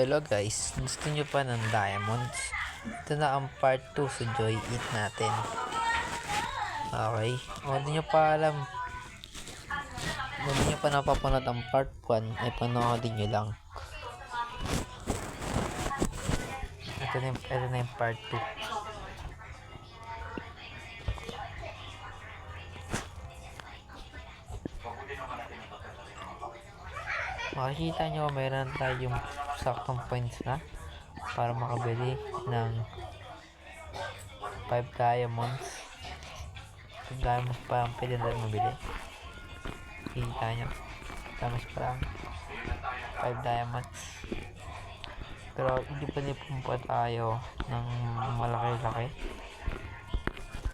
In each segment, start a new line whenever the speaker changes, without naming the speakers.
Hello guys, gusto nyo pa ng diamonds? Ito na ang part 2 sa Joy Eat natin. Okay, kung hindi nyo pa alam, kung hindi nyo pa napapanood ang part 1, ay panoodin nyo lang. Ito na, yung, ito na yung part 2. Makikita nyo mayroon tayong saktong points na para makabili ng 5 diamonds. 5 diamonds pa ang pwede natin mabili. Kita nyo. Diamonds pa lang. 5 diamonds. Pero hindi pa din pumpa tayo ng malaki-laki.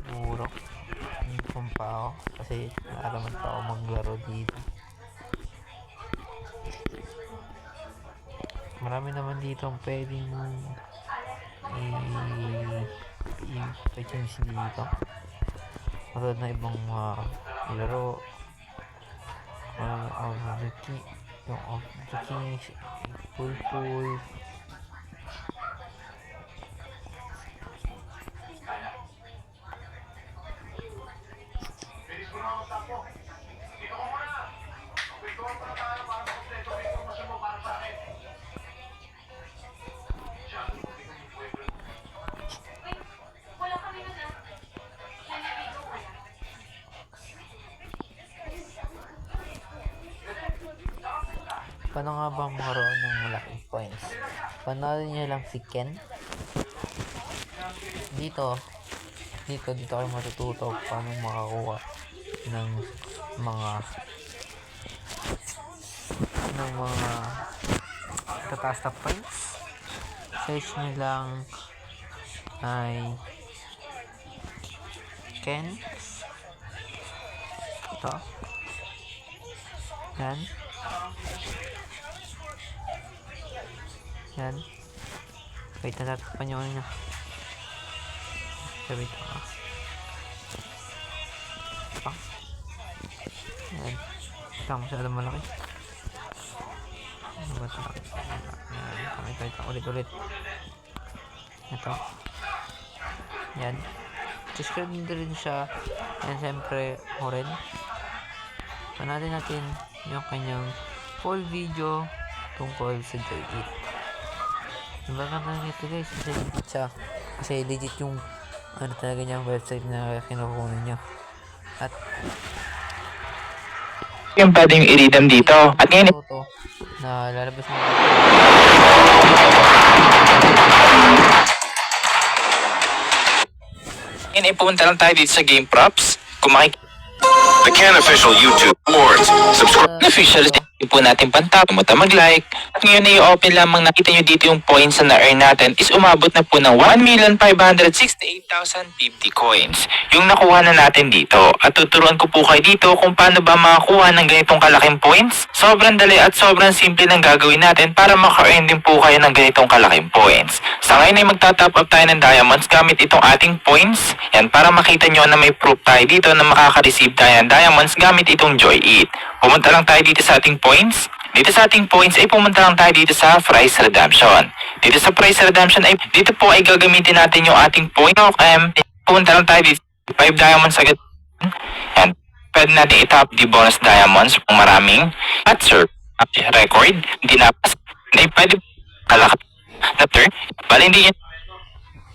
Siguro. Hindi pumpa ako. Kasi nakalaman pa ako maglaro dito marami naman dito ang pwedeng i-change dito. Katulad na ibang mga laro. Uh, of the key yung of the keys pool pool Paano nga ba magkaroon ng malaking points? Panoorin niyo lang si Ken. Dito, dito, dito kayo matututo paano makakuha ng mga ng mga tataas na points. Search niyo lang ay Ken. Ito. Yan. Yan. Wait, natatakpan yung ano niya. Wait, wait. Ah. Ah. Yan. Ito, masyado malaki. Ano ba ito? Yan. Ito, ito, ulit, ulit. Ito. Yan. Subscribe nyo rin siya. And siyempre, ako rin. Panatin natin yung kanyang full video tungkol sa Joy Eat. Ang maganda nito guys, kasi legit siya. Kasi legit yung ano talaga niya website na kinukunan niya. At
yung pwedeng i-redeem dito. At ngayon,
ito to, na lalabas na
ngayon ay pumunta lang tayo dito sa Game Props. Kung makikita
The Can Official YouTube Awards. Subscribe.
official po natin pantap, muta mag-like. At ngayon ay open lamang nakita nyo dito yung points na na-earn natin is umabot na po ng 1,568,050 coins. Yung nakuha na natin dito. At tuturuan ko po kayo dito kung paano ba makakuha ng ganitong kalaking points. Sobrang dali at sobrang simple ng gagawin natin para maka-earn din po kayo ng ganitong kalaking points. Sa ngayon ay magta-top up tayo ng diamonds gamit itong ating points. Yan para makita nyo na may proof tayo dito na makaka-receive tayo ng diamonds gamit itong Joy Eat. Pumunta lang tayo dito sa ating points. Dito sa ating points ay pumunta lang tayo dito sa price redemption. Dito sa price redemption ay dito po ay gagamitin natin yung ating point. Um, pumunta lang tayo dito. 5 diamonds agad. Yan. Pwede natin itap the bonus diamonds kung maraming. At sir, record, hindi na Hindi pwede kalakat na turn. Bali hindi yan.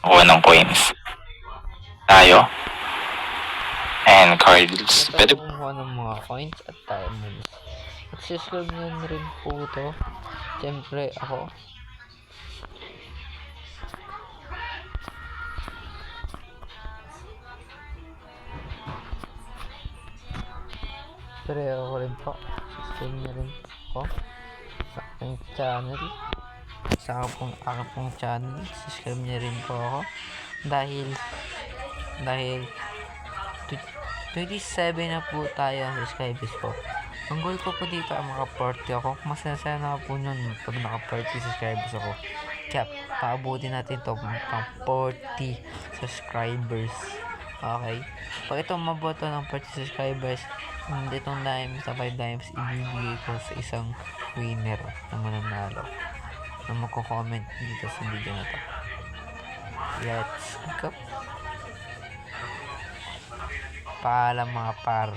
Kuha ng coins. Tayo. And cards. Pwede
kumuha ng mga coins at diamonds. Subscribe nyo rin po to. Siyempre, ako. Siyempre, ako rin po. Subscribe nyo rin po sa aking channel. Sa akong, aking pong channel. Subscribe nyo rin po ako. Dahil, dahil, 27 na po tayo subscribers po. Ang goal ko po dito ay maka 40 ako. Masaya na po nun pag naka 40 subscribers ako. Kaya paabutin natin to pang 40 subscribers. Okay? Pag ito maboto ng 40 subscribers, itong dime sa 5 dimes ibibigay ko sa isang winner na mananalo. na magko-comment dito sa video na to. Let's go. Paalam mga par.